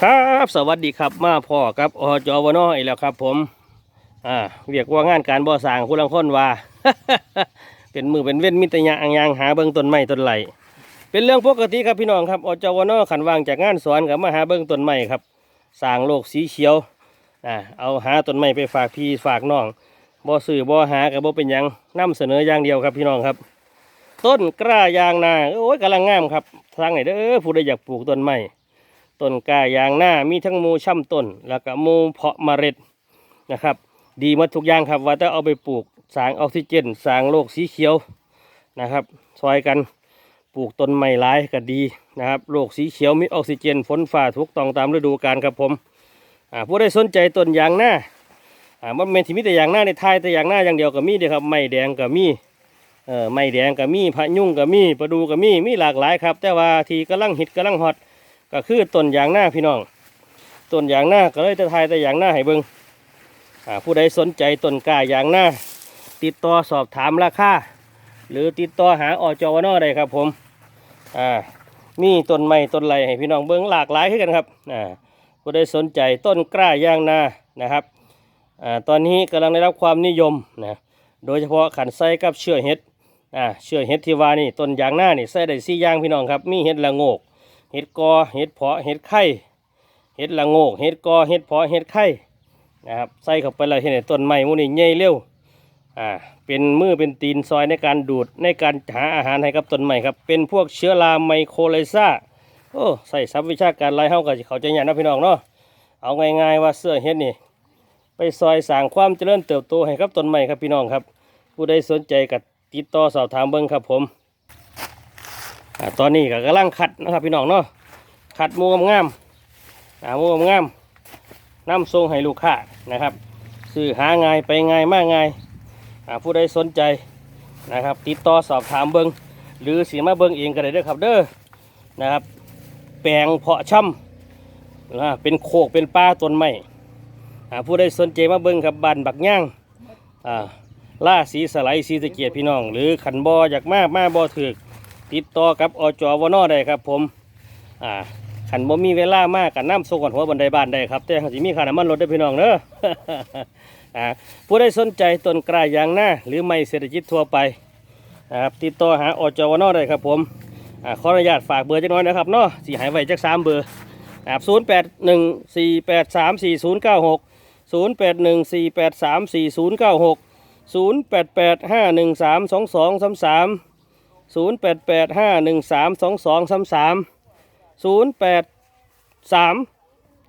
ครับสวัสดีครับมาพ่อครับอจวน้อยแล้วครับ ผมอ่าเรียกว่างานการบ่อสางคุณลังค้นว่า เป็นมือเป็นเว้นมิตรยะอังยางหาเบิ้งต้นไม้ต้นไหลเป็นเรื่องปกติครับพี่น้องครับอจวนอขันวางจากงานสอนกับมาหาเบิ้งต้นไม้ครับสางโลกสีเขียวอ่าเอาหาต้นไม้ไปฝากพี่ฝากน้องบ่ซื้อบ่อหากับบ่เป็นยังนํเสนออย่างเดียวครับพี่น้องครับ ต้นกล้ายางนาโอ้ยกำลังงามครับทางไหนเด้อผู้ใดอยากปลูกต้นไม้ต้นกล้ายางหน้ามีทั้งมูช่ำต้น แล้วก็มูเพาะเมล็ดนะครับ ดีมดทุกอย่างครับว่าจะเอาไปปลูกสางออกซิเจนสางโลกสีเขียวนะครับซอยกันปลูกต้นไม้หลายก็ดีนะครับโลกสีเขียวมีออกซิเจนฝนฟ้าถูกต้องตามฤดูกาลครับผมผู้ใดสนใจต้นยางหน้ามันเป็นที่มีแต่ยางหน้าในไทยแต่ยางหน้าอย่างเดียวก็มีเดียครับไม้แดงก็มี เอ่อไม้แดงก็มีพะยุ่งก็มีประดูก็มีมีหลากหลายครับ แต่ว่าที่กำลังฮิตกำลังฮอตก็คือต้นยางหน้าพี่น้องต้นยางหน้าก็เลยจะทายแต่ยางหน้าให้เบิงอ่าผู้ใดสนใจต้นกล้ายางหน้า ติดต่อสอบถามราคาหรือติดต่อหาอจวนอได้ครับผมอ่ามีต้นไม้ต้นไรให้พี่น้องเบิงหลากหลายขึ้นกันครับอ่าผู้ใดสนใจต้นกล้ายางหน้านะครับอ่าตอนนี้กำลังได้รับความนิยมนะโดยเฉพาะขันไส้กับเชื่อเห็ด อ่าเชื่อเห็ดที่ว่านี่ต้นยางหน้านี่ใส่ได้สี่อย่างพี่น้องครับ มีเห็ดละโงก เห็ดกอ เห็ดเพาะ เห็ดไข่ เห็ดละโงก เห็ดกอ เห็ดเพาะ เห็ดไข่ นะครับ ใส่เข้าไปแล้วเห็นไหมต้นไม้มูนี่ใหญ่เร็ว อ่า เป็นมือเป็นตีนซอยในการดูดในการหาอาหารให้กับต้นไม้ครับ เป็นพวกเชื้อราไมโครไลซาโอ้ ใส่ซับวิชาการไรเฮาก็สิเขาใจยากนะพี่น้องเนาะ เอาง่ายๆว่าเสื้อเห็ดนี่ไปซอยสร้างความเจริญเติบโตให้กับต้นไม้ครับพี่น้องครับ ผู้ใดสนใจก็ ติดต่อสอบถามเบิ้งครับผมอตอนนี้ก็กำลังขัดนะครับพี่น้องเนาะขัดมูงามๆอ่ามูงามๆน้ำทรงให้ลูกค้านะครับซื้อหาง่ายไปง่ายมากง่ายอ่าผู้ใดสนใจนะครับ ติดต่อสอบถามเบิงหรือสีมาเบิงเองก็ได้ด้อครับเด้อนะครับ แปลงเพาะช่ำอ่าเป็นโคกเป็นป้าต้นไม้อ่าผู้ใดสนใจมาเบิงครับบันบักย่างอ่า ล่าสีสไลด์สีสะเกียดพี่น้อง หรือขันบออยากมากมาบอถือกติดต่อกับอจวนอได้ครับ ผมอ่าขันบ่มีเวลามากกันน้ำส่งก่อนหัวบันไดบ้านได้ครับ แต่เขาจะมีค่าน้ำมันรถได้พี่น้องเนอะอ่าผู้ใดสนใจต้นกล้ายางหน้า หรือไม่เศรษฐกิจทั่วไปนะครับติดต่อหาอจวนอได้ครับ ผมอ่าขออนุญาตฝากเบอร์จักน้อยนะครับเนาะสีหายไว้จักสามเบอร์นะครับศูนย์แปดหนึ่งสี่แปดสามสี่ศูนย์เก้าหกศูนย์แปดหนึ่งสี่แปดสามสี่ศูนย์เก้าหก 0885132233 0885132233 08 3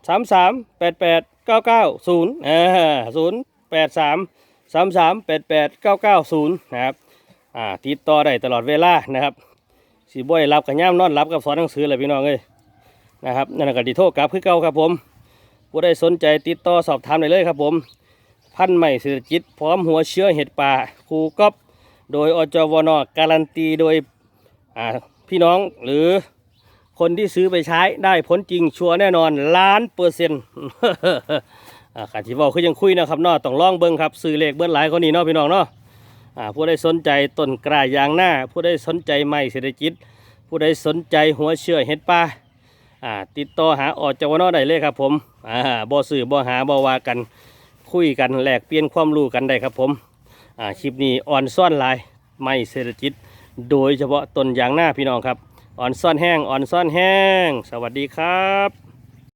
3 3 8 8 9 9 0อ่า0 8 3 3 3 8 8 9 9 0นะครับอ่าติดต่อได้ตลอดเวลานะครับสีบ่อยรับกับย่ามนอนรับกับสอนหนังสือเลยพี่น้องเลยนะครับนั่นก็ดีโทษกับคือเก่าครับผมผู้ใดสนใจติดต่อสอบถามได้เลยครับผม พันใหม่เศรษฐกิจพร้อมหัวเชื้อเห็ดป่าครูก๊อปโดยอจวนการันตีโดยพี่น้องหรือคนที่ซื้อไปใช้ได้ผลจริงชัวร์แน่นอนล้านเปอร์เซ็นต์ขาที่บอกคือยังคุยนะครับเนาะต้องลองเบิ้งครับซื้อเลขเบิ้ลหลายคนนี้เนาะพี่น้องเนาะผู้ใดสนใจต้นกล้ายางหน้า ผู้ใดสนใจไม้เศรษฐกิจ ผู้ใดสนใจหัวเชื้อเห็ดป่าติดต่อหาอจวนได้เลยครับผมบ่ซื้อบ่หาบ่ว่ากัน คุยกันแลกเปลี่ยนความรู้กันได้ครับผมอ่าคลิปนี้อ่อนซ่อนลายไม่เศรษฐกิจ โดยเฉพาะต้นยางหน้าพี่น้องครับอ่อนซ่อนแห้งอ่อนซ่อนแห้ง สวัสดีครับ